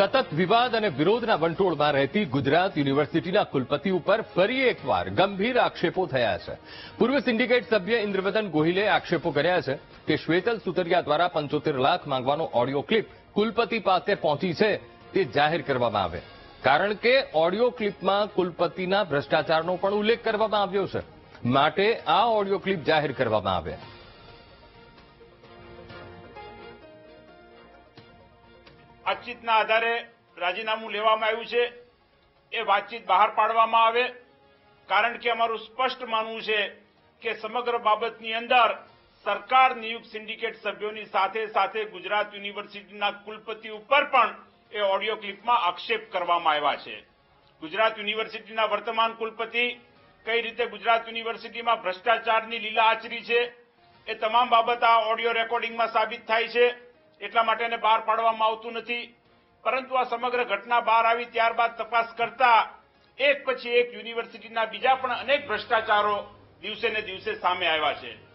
સતત વિવાદ અને વિરોધના વંટોળમાં રહેતી ગુજરાત યુનિવર્સિટીના કુલપતિ ઉપર ફરી એકવાર ગંભીર આક્ષેપો થયા છે. પૂર્વ સિન્ડિકેટ સભ્ય ઇન્દ્રવદન ગોહિલે આક્ષેપો કર્યા છે કે શ્વેતલ સુતરિયા દ્વારા પંચોતેર લાખ માંગવાનો ઓડિયો ક્લિપ કુલપતિ પાસે પહોંચી છે તે જાહેર કરવામાં આવે. કારણ કે ઓડિયો ક્લિપમાં કુલપતિના ભ્રષ્ટાચારનો પણ ઉલ્લેખ કરવામાં આવ્યો છે. માટે આ ઓડિયો ક્લિપ જાહેર કરવામાં આવે. વાતચીતના આધારે રાજીનામું લેવામાં આવ્યું છે. એ વાતચીત બહાર પાડવામાં આવે. કારણ કે અમારું સ્પષ્ટ માનવું છે કે સમગ્ર બાબતની અંદર સરકાર નિયુક્ત સિન્ડિકેટ સભ્યોની સાથે સાથે ગુજરાત યુનિવર્સિટીના કુલપતિ ઉપર પણ એ ઓડિયો ક્લિપમાં આક્ષેપ કરવામાં આવ્યા છે. ગુજરાત યુનિવર્સિટીના વર્તમાન કુલપતિ કઈ રીતે ગુજરાત યુનિવર્સિટીમાં ભ્રષ્ટાચારની લીલા આચરી છે એ તમામ બાબત આ ઓડિયો રેકોર્ડિંગમાં સાબિત થાય છે. એટલા માટે એને બહાર પાડવામાં આવતું નથી. પરંતુ આ સમગ્ર ઘટના બહાર આવી ત્યારબાદ તપાસ કરતા એક પછી એક યુનિવર્સિટીના બીજા પણ અનેક ભ્રષ્ટાચારો દિવસે ને દિવસે સામે આવ્યા છે.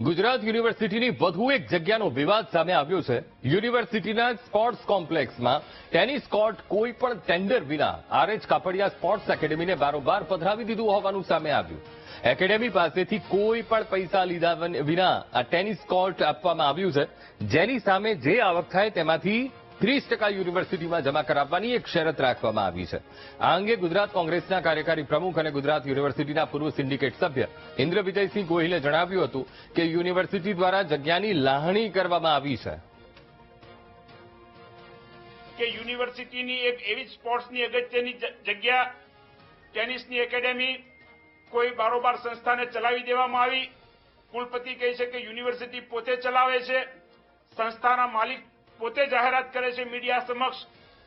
ગુજરાત યુનિવર્સિટીની વધુ એક જગ્યાનો વિવાદ સામે આવ્યો છે. યુનિવર્સિટીના સ્પોર્ટ્સ કોમ્પ્લેક્સમાં ટેનિસ કોર્ટ કોઈ પણ ટેન્ડર વિના આરએચ કાપડિયા સ્પોર્ટ્સ એકેડેમીને બારોબાર પધરાવી દીધું હોવાનું સામે આવ્યું. એકેડેમી પાસેથી કોઈ પણ પૈસા લીધા વિના આ ટેનિસ કોર્ટ આપવામાં આવ્યું છે. જેની સામે જે આવક થાય તેમાંથી ત્રીસ ટકા યુનિવર્સિટીમાં જમા કરાવવાની એક શરત રાખવામાં આવી છે. આ અંગે ગુજરાત કોંગ્રેસના કાર્યકારી પ્રમુખ અને ગુજરાત યુનિવર્સિટીના પૂર્વ સિન્ડિકેટ સભ્ય ઇન્દ્ર વિજયસિંહ ગોહિલે જણાવ્યું હતું કે યુનિવર્સિટી દ્વારા જગ્યાની લાહણી કરવામાં આવી છે. કે યુનિવર્સિટીની એક એવી સ્પોર્ટ્સની અગત્યની જગ્યા ટેનિસની એકેડેમી કોઈ બારોબાર સંસ્થાને ચલાવી દેવામાં આવી. કુલપતિ કહે છે કે યુનિવર્સિટી પોતે ચલાવે છે. સંસ્થાના માલિક પોતે જાહેરાત કરે છે મીડિયા સમક્ષ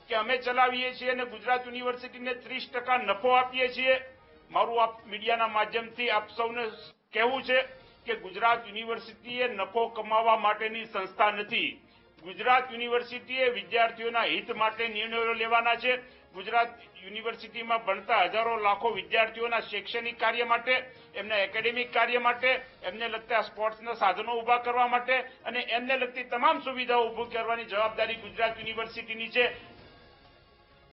કે અમે ચલાવીએ છીએ અને ગુજરાત યુનિવર્સિટીને ત્રીસ ટકા નફો આપીએ છીએ. મારું આપ મીડિયાના માધ્યમથી આપ સૌને કહેવું છે કે ગુજરાત યુનિવર્સિટી એ નફો કમાવા માટેની સંસ્થા નથી. ગુજરાત યુનિવર્સિટીએ વિદ્યાર્થીઓના હિત માટે નિર્ણયો લેવાના છે. ગુજરાત યુનિવર્સિટીમાં ભણતા હજારો લાખો વિદ્યાર્થીઓના શૈક્ષણિક કાર્ય માટે, એમના એકેડેમિક કાર્ય માટે, એમને લગતા સ્પોર્ટ્સના સાધનો ઊભા કરવા માટે અને એમને લગતી તમામ સુવિધાઓ ઊભી કરવાની જવાબદારી ગુજરાત યુનિવર્સિટીની છે.